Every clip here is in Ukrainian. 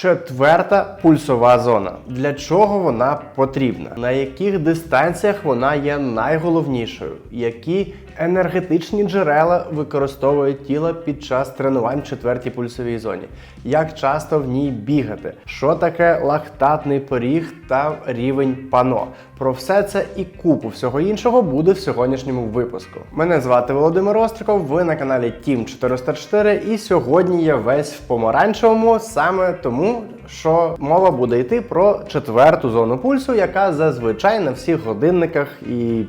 Четверта пульсова зона. Для чого вона потрібна? На яких дистанціях вона є найголовнішою? Які енергетичні джерела використовує тіло під час тренувань в четвертій пульсовій зоні? Як часто в ній бігати? Що таке лактатний поріг та рівень пано? Про все це і купу всього іншого буде в сьогоднішньому випуску. Мене звати Володимир Остриков. Ви на каналі Team 404 і сьогодні я весь в помаранчевому саме тому, що мова буде йти про четверту зону пульсу, яка зазвичай на всіх годинниках і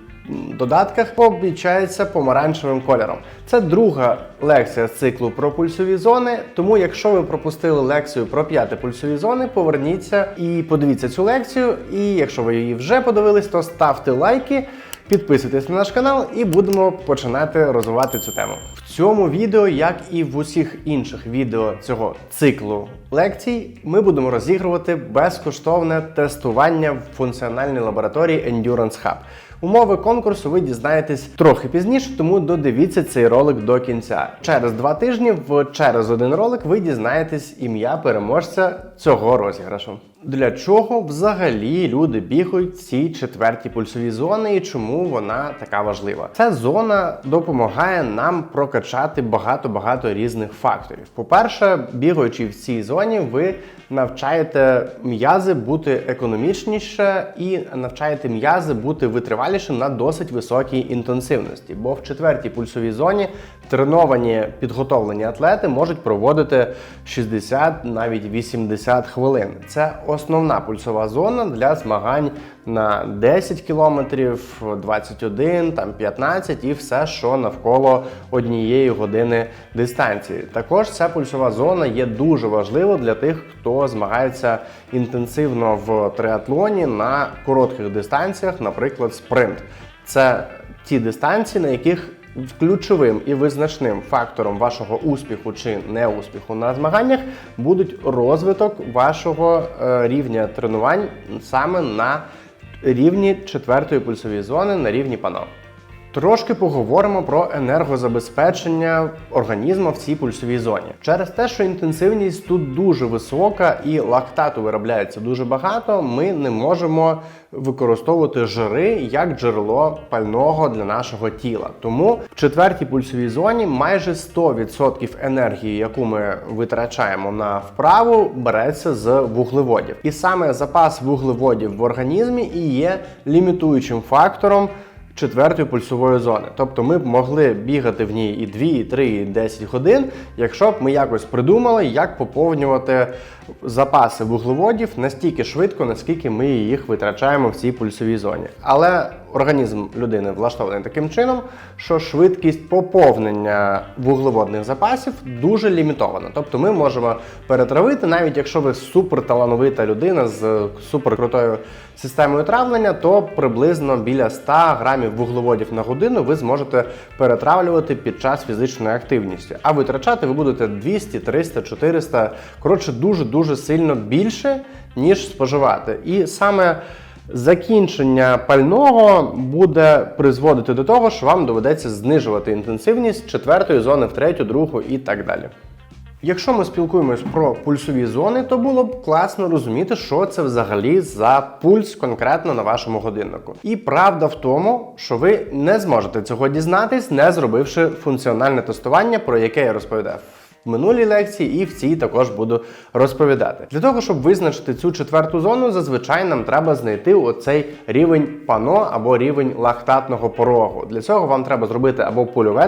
додатках обічається помаранчевим кольором. Це друга лекція з циклу про пульсові зони. Тому, якщо ви пропустили лекцію про п'яти пульсові зони, поверніться і подивіться цю лекцію. І якщо ви її вже подивились, то ставте лайки. Підписуйтесь на наш канал і будемо починати розвивати цю тему. В цьому відео, як і в усіх інших відео цього циклу лекцій, ми будемо розігрувати безкоштовне тестування в функціональній лабораторії Endurance Hub. Умови конкурсу ви дізнаєтесь трохи пізніше, тому додивіться цей ролик до кінця. Через два тижні, в через один ролик, ви дізнаєтесь ім'я переможця цього розіграшу. Для чого взагалі люди бігають в цій четвертій пульсовій зоні і чому вона така важлива? Ця зона допомагає нам прокачати багато-багато різних факторів. По-перше, бігаючи в цій зоні, ви навчаєте м'язи бути економічніше і навчаєте м'язи бути витривалішим на досить високій інтенсивності. Бо в четвертій пульсовій зоні треновані підготовлені атлети можуть проводити 60 навіть 80 хвилин. Це основна пульсова зона для змагань на 10 кілометрів, 21, там 15 і все, що навколо однієї години дистанції. Також ця пульсова зона є дуже важлива для тих, хто змагається інтенсивно в триатлоні на коротких дистанціях, наприклад, спринт. Це ті дистанції, на яких Ключовим і визначним фактором вашого успіху чи неуспіху на змаганнях будуть розвиток вашого е, рівня тренувань саме на рівні четвертої пульсової зони на рівні пано. Трошки поговоримо про енергозабезпечення організму в цій пульсовій зоні. Через те, що інтенсивність тут дуже висока і лактату виробляється дуже багато, ми не можемо використовувати жири як джерело пального для нашого тіла. Тому в четвертій пульсовій зоні майже 100% енергії, яку ми витрачаємо на вправу, береться з вуглеводів. І саме запас вуглеводів в організмі і є лімітуючим фактором четвертої пульсової зони. Тобто ми б могли бігати в ній і 2, і 3, і 10 годин, якщо б ми якось придумали, як поповнювати запаси вуглеводів настільки швидко, наскільки ми їх витрачаємо в цій пульсовій зоні. Але організм людини влаштований таким чином, що швидкість поповнення вуглеводних запасів дуже лімітована. Тобто ми можемо перетравити, навіть якщо ви суперталановита людина з суперкрутою системою травлення, то приблизно біля 100 грамів вуглеводів на годину ви зможете перетравлювати під час фізичної активності. А витрачати ви будете 200, 300, 400, коротше, дуже дуже сильно більше, ніж споживати. І саме закінчення пального буде призводити до того, що вам доведеться знижувати інтенсивність четвертої зони в третю, другу і так далі. Якщо ми спілкуємось про пульсові зони, то було б класно розуміти, що це взагалі за пульс конкретно на вашому годиннику. І правда в тому, що ви не зможете цього дізнатись, не зробивши функціональне тестування, про яке я розповідав в минулій лекції і в цій також буду розповідати. Для того, щоб визначити цю четверту зону, зазвичай нам треба знайти оцей рівень пано або рівень лактатного порогу. Для цього вам треба зробити або польове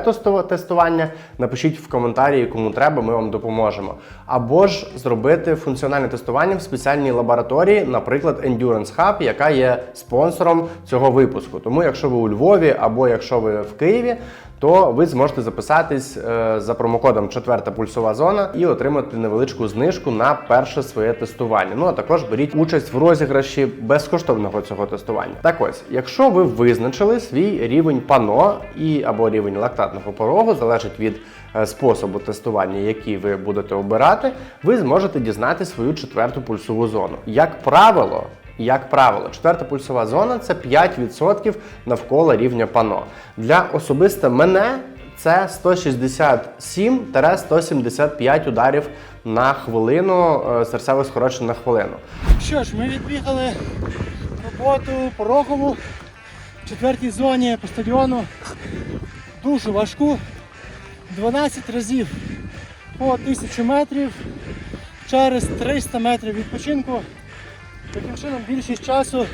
тестування. Напишіть в коментарі, кому треба, ми вам допоможемо. Або ж зробити функціональне тестування в спеціальній лабораторії, наприклад, Endurance Hub, яка є спонсором цього випуску. Тому, якщо ви у Львові або якщо ви в Києві, то ви зможете записатись е, за промокодом четверта пульсова зона і отримати невеличку знижку на перше своє тестування. Ну а також беріть участь в розіграші безкоштовного цього тестування. Так ось, якщо ви визначили свій рівень пано і або рівень лактатного порогу, залежить від е, способу тестування, який ви будете обирати, ви зможете дізнати свою четверту пульсову зону. Як правило. Як правило, четверта пульсова зона це 5% навколо рівня пано. Для особисто мене це 167-175 ударів на хвилину, е, серцевих скорочень на хвилину. Що ж, ми відбігали роботу порогову в четвертій зоні по стадіону. Дуже важку. 12 разів по 1000 метрів через 300 метрів відпочинку. Таким чином більшість часу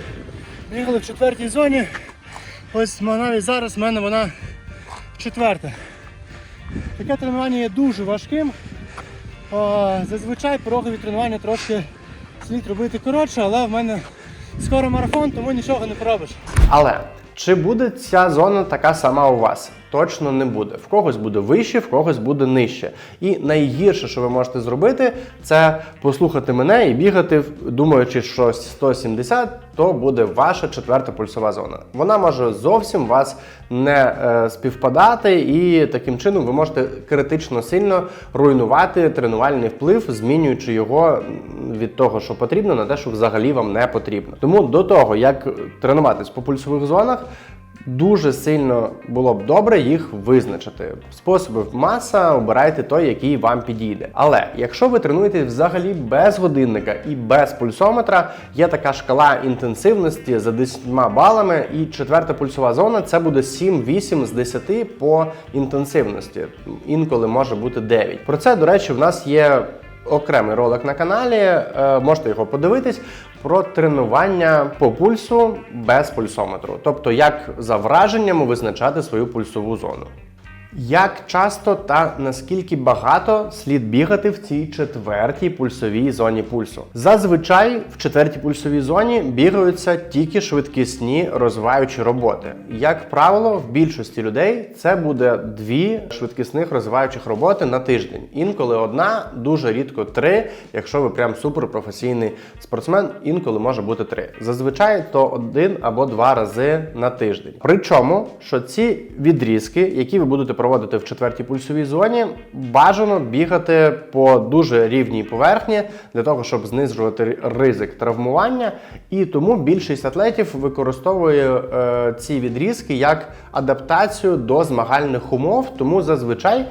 бігали в четвертій зоні. Ось навіть зараз в мене вона четверта. Таке тренування є дуже важким. Зазвичай порогові тренування трошки слід робити коротше, але в мене скоро марафон, тому нічого не поробиш. Але чи буде ця зона така сама у вас? Точно не буде. В когось буде вище, в когось буде нижче. І найгірше, що ви можете зробити, це послухати мене і бігати, думаючи, що 170 то буде ваша четверта пульсова зона. Вона може зовсім вас не е, співпадати, і таким чином ви можете критично сильно руйнувати тренувальний вплив, змінюючи його від того, що потрібно, на те, що взагалі вам не потрібно. Тому до того, як тренуватись по пульсових зонах, Дуже сильно було б добре їх визначити. Способів маса, обирайте той, який вам підійде. Але якщо ви тренуєтесь взагалі без годинника і без пульсометра, є така шкала інтенсивності за 10 балами, і четверта пульсова зона це буде 7-8 з 10 по інтенсивності. Інколи може бути 9. Про це, до речі, в нас є окремий ролик на каналі, е, можете його подивитись про тренування по пульсу без пульсометру, тобто як за враженнями визначати свою пульсову зону. Як часто та наскільки багато слід бігати в цій четвертій пульсовій зоні пульсу? Зазвичай в четвертій пульсовій зоні бігаються тільки швидкісні розвиваючі роботи. Як правило, в більшості людей це буде дві швидкісних розвиваючих роботи на тиждень. Інколи одна, дуже рідко три. Якщо ви прям суперпрофесійний спортсмен, інколи може бути три. Зазвичай то один або два рази на тиждень. Причому, що ці відрізки, які ви будете проводити в четвертій пульсовій зоні, бажано бігати по дуже рівній поверхні для того, щоб знижувати ризик травмування. І тому більшість атлетів використовує е, ці відрізки як адаптацію до змагальних умов, тому зазвичай.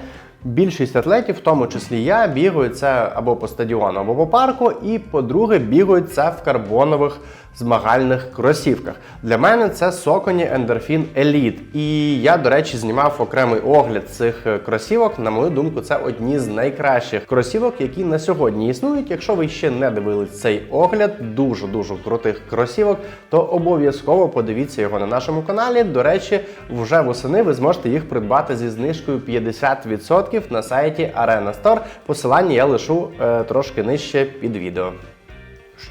Більшість атлетів, в тому числі я, бігають це або по стадіону, або по парку, і по-друге, бігають це в карбонових змагальних кросівках. Для мене це Socony Endorphin Elite. І я, до речі, знімав окремий огляд цих е, кросівок. На мою думку, це одні з найкращих кросівок, які на сьогодні існують. Якщо ви ще не дивились цей огляд, дуже дуже крутих кросівок, то обов'язково подивіться його на нашому каналі. До речі, вже восени ви зможете їх придбати зі знижкою 50% на сайті Arena Store. Посилання я лишу е, трошки нижче під відео.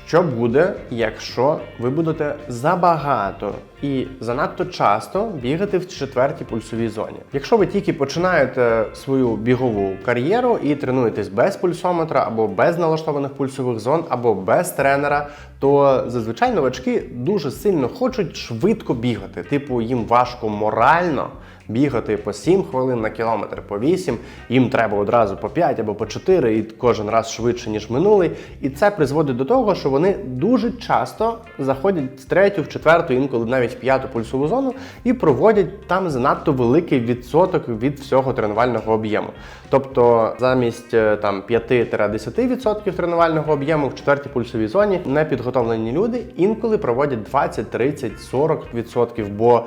Що буде, якщо ви будете забагато і занадто часто бігати в четвертій пульсовій зоні? Якщо ви тільки починаєте свою бігову кар'єру і тренуєтесь без пульсометра або без налаштованих пульсових зон, або без тренера, то зазвичай новачки дуже сильно хочуть швидко бігати. Типу, їм важко морально бігати по 7 хвилин на кілометр, по 8, їм треба одразу по 5 або по 4, і кожен раз швидше, ніж минулий. І це призводить до того, що вони дуже часто заходять в третю, в четверту, інколи навіть в п'яту пульсову зону і проводять там занадто великий відсоток від всього тренувального об'єму. Тобто замість е, там 5-10% тренувального об'єму в четвертій пульсовій зоні непідготовлені люди інколи проводять 20, 30, 40%, бо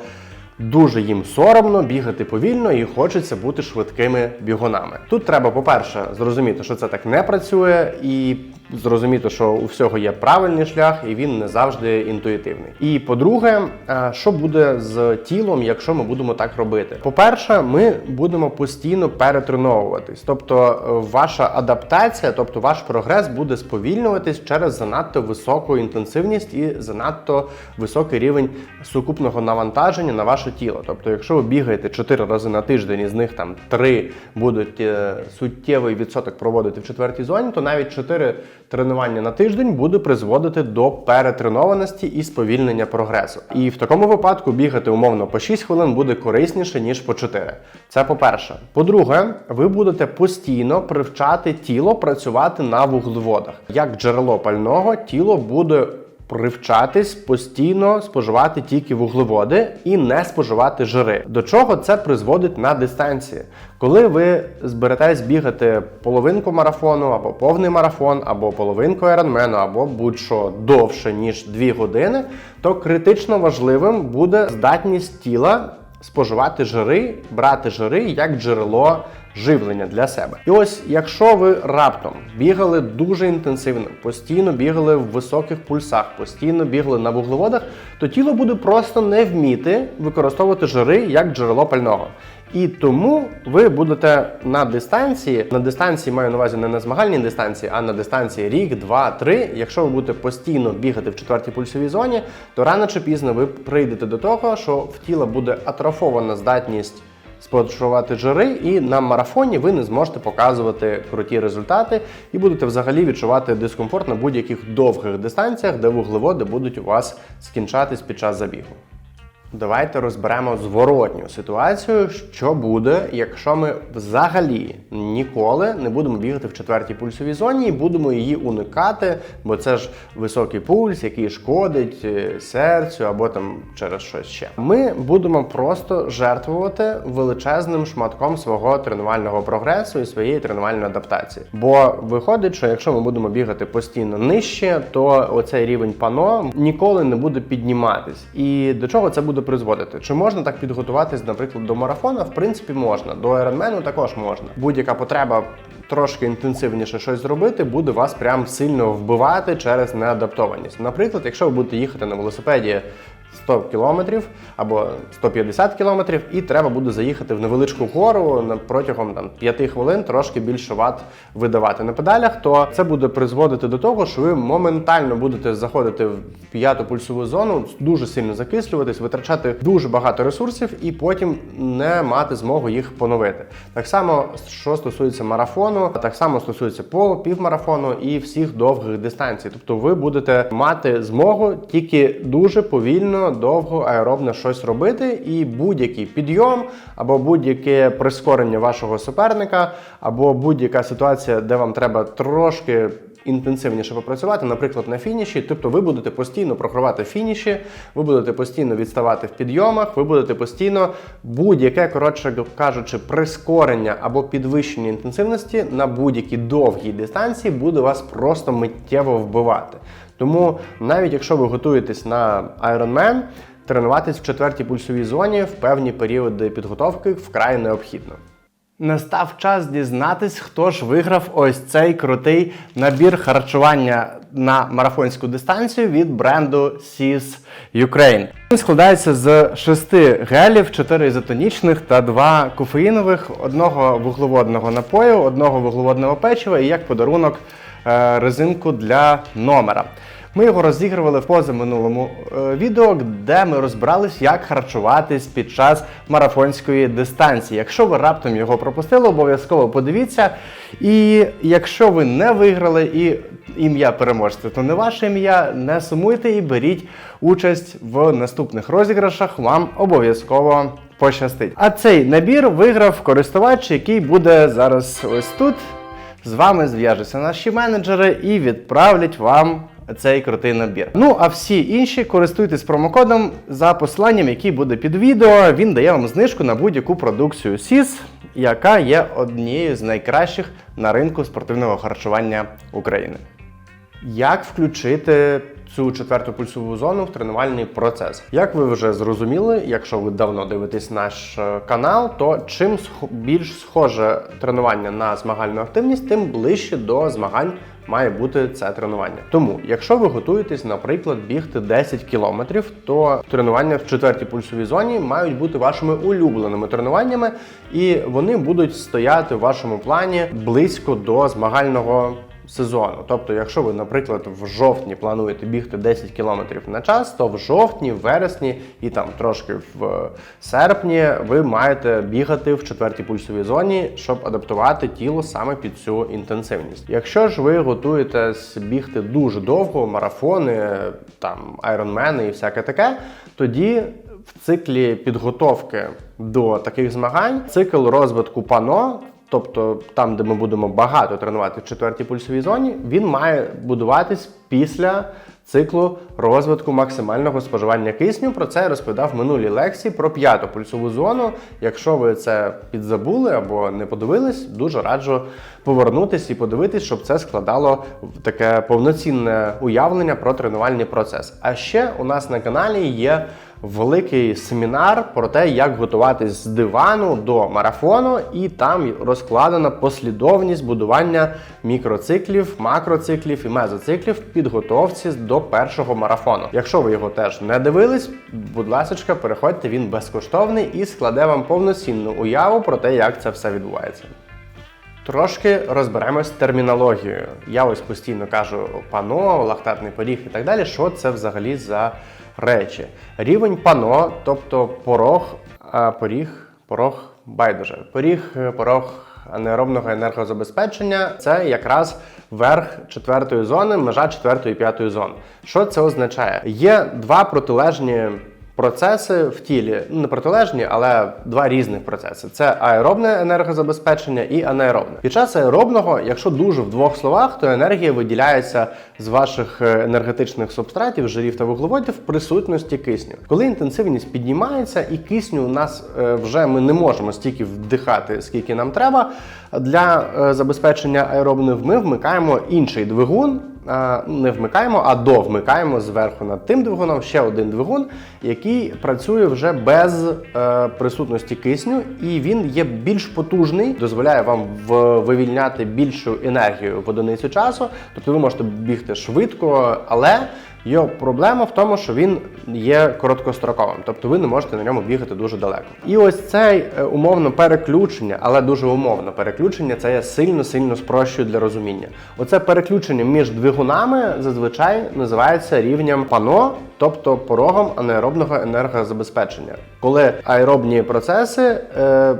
Дуже їм соромно бігати повільно і хочеться бути швидкими бігунами. Тут треба, по-перше, зрозуміти, що це так не працює, і зрозуміти, що у всього є правильний шлях, і він не завжди інтуїтивний. І по-друге, е, що буде з тілом, якщо ми будемо так робити? По-перше, ми будемо постійно перетреновуватись, тобто е, ваша адаптація, тобто ваш прогрес буде сповільнюватись через занадто високу інтенсивність і занадто високий рівень сукупного навантаження на ваше тіло. Тобто, якщо ви бігаєте 4 рази на тиждень, і з них там 3 будуть е, суттєвий відсоток проводити в четвертій зоні, то навіть 4 тренування на тиждень буде призводити до перетренованості і сповільнення прогресу. І в такому випадку бігати умовно по 6 хвилин буде корисніше ніж по 4. Це по-перше. По-друге, ви будете постійно привчати тіло працювати на вуглеводах. Як джерело пального, тіло буде привчатись постійно споживати тільки вуглеводи і не споживати жири. До чого це призводить на дистанції? Коли ви зберетесь бігати половинку марафону, або повний марафон, або половинку айронмену, або будь-що довше ніж 2 години, то критично важливим буде здатність тіла споживати жири, брати жири як джерело живлення для себе. І ось, якщо ви раптом бігали дуже інтенсивно, постійно бігали в високих пульсах, постійно бігали на вуглеводах, то тіло буде просто не вміти використовувати жири як джерело пального. І тому ви будете на дистанції, на дистанції маю на увазі не на змагальній дистанції, а на дистанції рік, два, три. Якщо ви будете постійно бігати в четвертій пульсовій зоні, то рано чи пізно ви прийдете до того, що в тіла буде атрофована здатність споживати жири, і на марафоні ви не зможете показувати круті результати і будете взагалі відчувати дискомфорт на будь-яких довгих дистанціях, де вуглеводи будуть у вас скінчатись під час забігу. Давайте розберемо зворотню ситуацію, що буде, якщо ми взагалі ніколи не будемо бігати в четвертій пульсовій зоні і будемо її уникати, бо це ж високий пульс, який шкодить е, серцю або там через щось ще. Ми будемо просто жертвувати величезним шматком свого тренувального прогресу і своєї тренувальної адаптації. Бо виходить, що якщо ми будемо бігати постійно нижче, то оцей рівень пано ніколи не буде підніматись. І до чого це буде призводити? Чи можна так підготуватись, наприклад, до марафона? В принципі, можна. До Ironman також можна. Будь-яка потреба трошки інтенсивніше щось зробити, буде вас прям сильно вбивати через неадаптованість. Наприклад, якщо ви будете їхати на велосипеді 100 кілометрів або 150 кілометрів, і треба буде заїхати в невеличку гору протягом там 5 хвилин трошки більше ват видавати на педалях, то це буде призводити до того, що ви моментально будете заходити в п'яту пульсову зону, дуже сильно закислюватись, витрачати дуже багато ресурсів і потім не мати змогу їх поновити. Так само, що стосується марафону, так само стосується полу, півмарафону і всіх довгих дистанцій. Тобто ви будете мати змогу тільки дуже повільно, довго аеробно щось робити, і будь-який підйом або будь-яке прискорення вашого суперника, або будь-яка ситуація, де вам треба трошки. Інтенсивніше попрацювати, наприклад, на фініші. Тобто ви будете постійно програвати фініші, ви будете постійно відставати в підйомах, ви будете постійно будь-яке, коротше кажучи, прискорення або підвищення інтенсивності на будь-якій довгій дистанції буде вас просто миттєво вбивати. Тому навіть якщо ви готуєтесь на Ironman, тренуватись в четвертій пульсовій зоні в певні періоди підготовки вкрай необхідно. Настав час дізнатись, хто ж виграв ось цей крутий набір харчування на марафонську дистанцію від бренду SIS Ukraine. Він складається з шести гелів, чотири ізотонічних та два кофеїнових, одного вуглеводного напою, одного вуглеводного печива і як подарунок е, резинку для номера. Ми його розігрували в позаминулому е, відео, де ми розбирались, як харчуватись під час марафонської дистанції. Якщо ви раптом його пропустили, обов'язково подивіться. І якщо ви не виграли і ім'я переможця, то не ваше ім'я, не сумуйте і беріть участь в наступних розіграшах. Вам обов'язково пощастить. А цей набір виграв користувач, який буде зараз ось тут. З вами зв'яжуться наші менеджери і відправлять вам цей крутий набір. Ну а всі інші користуйтесь промокодом за посиланням, який буде під відео. Він дає вам знижку на будь-яку продукцію СІС, яка є однією з найкращих на ринку спортивного харчування України. Як включити цю четверту пульсову зону в тренувальний процес? Як ви вже зрозуміли, якщо ви давно дивитесь наш е, канал, то чим більш схоже тренування на змагальну активність, тим ближче до змагань має бути це тренування. Тому, якщо ви готуєтесь, наприклад, бігти 10 кілометрів, то тренування в четвертій пульсовій зоні мають бути вашими улюбленими тренуваннями, і вони будуть стояти в вашому плані близько до змагального сезону. Тобто, якщо ви, наприклад, в жовтні плануєте бігти 10 км на час, то в жовтні, в вересні і там трошки в серпні ви маєте бігати в четвертій пульсовій зоні, щоб адаптувати тіло саме під цю інтенсивність. Якщо ж ви готуєтесь бігти дуже довго, марафони, там айронмени і всяке таке, тоді в циклі підготовки до таких змагань цикл розвитку пано Тобто там, де ми будемо багато тренувати в четвертій пульсовій зоні, він має будуватись після циклу розвитку максимального споживання кисню. Про це я розповідав в минулій лекції про п'яту пульсову зону. Якщо ви це підзабули або не подивились, дуже раджу повернутися і подивитись, щоб це складало таке повноцінне уявлення про тренувальний процес. А ще у нас на каналі є великий семінар про те, як готуватись з дивану до марафону, і там розкладена послідовність будування мікроциклів, макроциклів і мезоциклів в підготовці до першого марафону. Якщо ви його теж не дивились, будь ласка, переходьте, він безкоштовний і складе вам повноцінну уяву про те, як це все відбувається. Трошки розберемось термінологією. Я ось постійно кажу пано, лактатний поріг і так далі. Що це взагалі за речі? Рівень пано, тобто порог, поріг, порог байдуже. Поріг, порог анаеробного енергозабезпечення це якраз верх четвертої зони, межа четвертої і п'ятої зон. Що це означає? Є два протилежні процеси в тілі ну не протилежні, але два різних процеси: це аеробне енергозабезпечення і анаеробне. Під час аеробного, якщо дуже в двох словах, то енергія виділяється з ваших е, енергетичних субстратів, жирів та вуглеводів в присутності кисню. Коли інтенсивність піднімається, і кисню у нас е, вже ми не можемо стільки вдихати, скільки нам треба. Для е, забезпечення аеробних ми вмикаємо інший двигун. Е, Не вмикаємо, а довмикаємо зверху над тим двигуном ще один двигун, який працює вже без е, присутності кисню, і він є більш потужний, дозволяє вам вивільняти більшу енергію в одиницю часу. Тобто ви можете бігти швидко, але його проблема в тому, що він є короткостроковим, тобто ви не можете на ньому бігати дуже далеко. І ось цей е, умовно переключення, але дуже умовно переключення, це я сильно сильно спрощую для розуміння. Оце переключення між двигунами зазвичай називається рівнем пано, тобто порогом анаеробного енергозабезпечення, коли аеробні процеси. Е,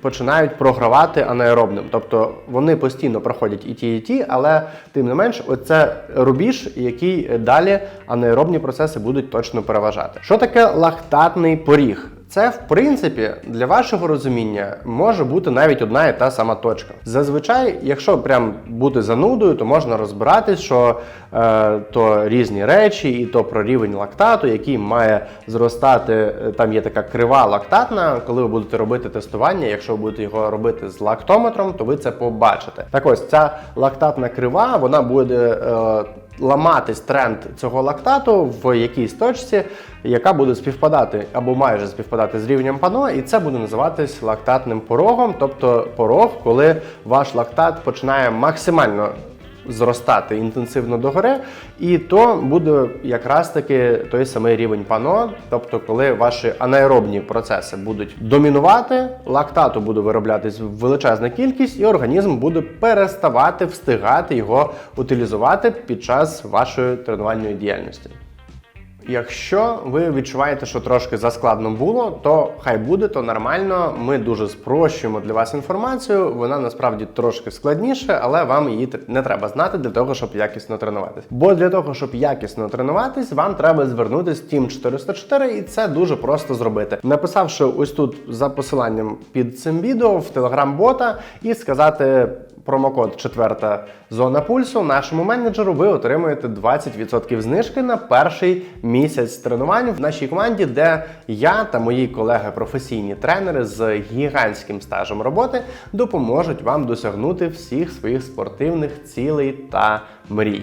починають програвати анаеробним. Тобто вони постійно проходять і ті, і ті, але тим не менш, оце рубіж, який далі анаеробні процеси будуть точно переважати. Що таке лактатний поріг? Це, в принципі, для вашого розуміння може бути навіть одна і та сама точка. Зазвичай, якщо прям бути занудою, то можна розбиратись, що е, то різні речі, і то про рівень лактату, який має зростати. е, Там є така крива лактатна. Коли ви будете робити тестування, якщо ви будете його робити з лактометром, то ви це побачите. Так ось ця лактатна крива, вона буде. Е, ламатись тренд цього лактату в якійсь точці, яка буде співпадати або майже співпадати з рівнем пано, і це буде називатись лактатним порогом, тобто порог, коли ваш лактат починає максимально зростати інтенсивно догори, і то буде якраз таки той самий рівень пано, тобто коли ваші анаеробні процеси будуть домінувати, лактату буде вироблятись величезна кількість, і організм буде переставати встигати його утилізувати під час вашої тренувальної діяльності. Якщо ви відчуваєте, що трошки заскладно було, то хай буде, то нормально. Ми дуже спрощуємо для вас інформацію. Вона насправді трошки складніше, але вам її не треба знати для того, щоб якісно тренуватись. Бо для того, щоб якісно тренуватись, вам треба звернутися в Team 404, і це дуже просто зробити. Написавши ось тут за посиланням під цим відео в телеграм-бота і сказати промокод четверта зона пульсу нашому менеджеру ви отримуєте 20% знижки на перший місяць тренувань в нашій команді, де я та мої колеги професійні тренери з гігантським стажем роботи допоможуть вам досягнути всіх своїх спортивних цілей та мрій.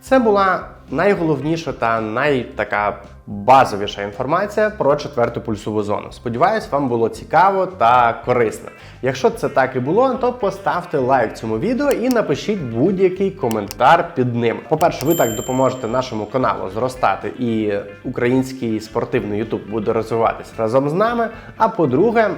Це була найголовніша та найтака базовіша інформація про четверту пульсову зону. Сподіваюсь, вам було цікаво та корисно. Якщо це так і було, то поставте лайк цьому відео і напишіть будь-який коментар під ним. По-перше, ви так допоможете нашому каналу зростати, і український спортивний YouTube буде розвиватись разом з нами. А по-друге,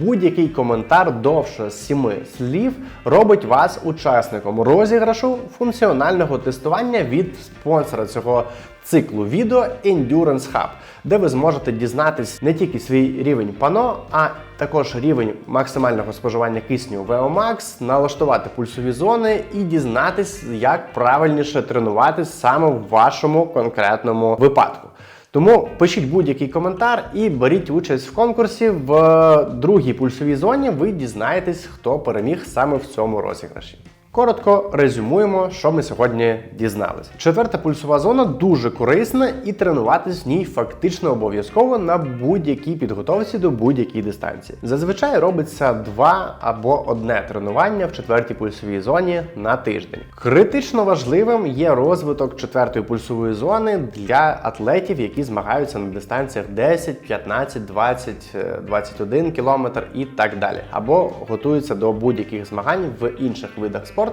будь-який коментар довше сіми слів робить вас учасником розіграшу функціонального тестування від спонсора цього циклу відео Endurance Hub, де ви зможете дізнатись не тільки свій рівень пано, а також рівень максимального споживання кисню VO-Max, налаштувати пульсові зони і дізнатись, як правильніше тренуватись саме в вашому конкретному випадку. Тому пишіть будь-який коментар і беріть участь в конкурсі. В другій пульсовій зоні ви дізнаєтесь, хто переміг саме в цьому розіграші. Коротко резюмуємо, що ми сьогодні дізналися. Четверта пульсова зона дуже корисна і тренуватись в ній фактично обов'язково на будь-якій підготовці до будь-якої дистанції. Зазвичай робиться два або одне тренування в четвертій пульсовій зоні на тиждень. Критично важливим є розвиток четвертої пульсової зони для атлетів, які змагаються на дистанціях 10, 15, 20, е, 21 кілометр і так далі, або готуються до будь-яких змагань в інших видах спорту,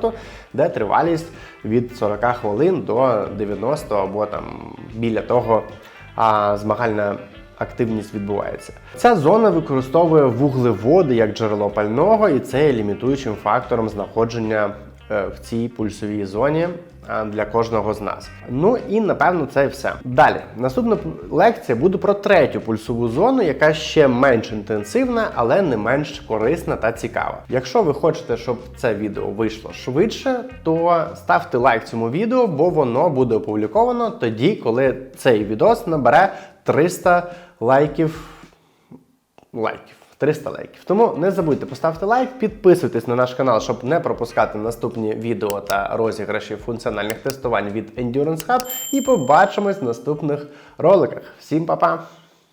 де тривалість від 40 хвилин до 90 або там біля того а, змагальна активність відбувається. Ця зона використовує вуглеводи як джерело пального, і це є лімітуючим фактором знаходження е, в цій пульсовій зоні для кожного з нас. Ну і напевно це і все. Далі, наступна лекція буде про третю пульсову зону, яка ще менш інтенсивна, але не менш корисна та цікава. Якщо ви хочете, щоб це відео вийшло швидше, то ставте лайк цьому відео, бо воно буде опубліковано тоді, коли цей відос набере 300 лайків лайків. 300 лайків. Тому не забудьте поставити лайк, підписуйтесь на наш канал, щоб не пропускати наступні відео та розіграші функціональних тестувань від Endurance Hub. І побачимось в наступних роликах. Всім па-па!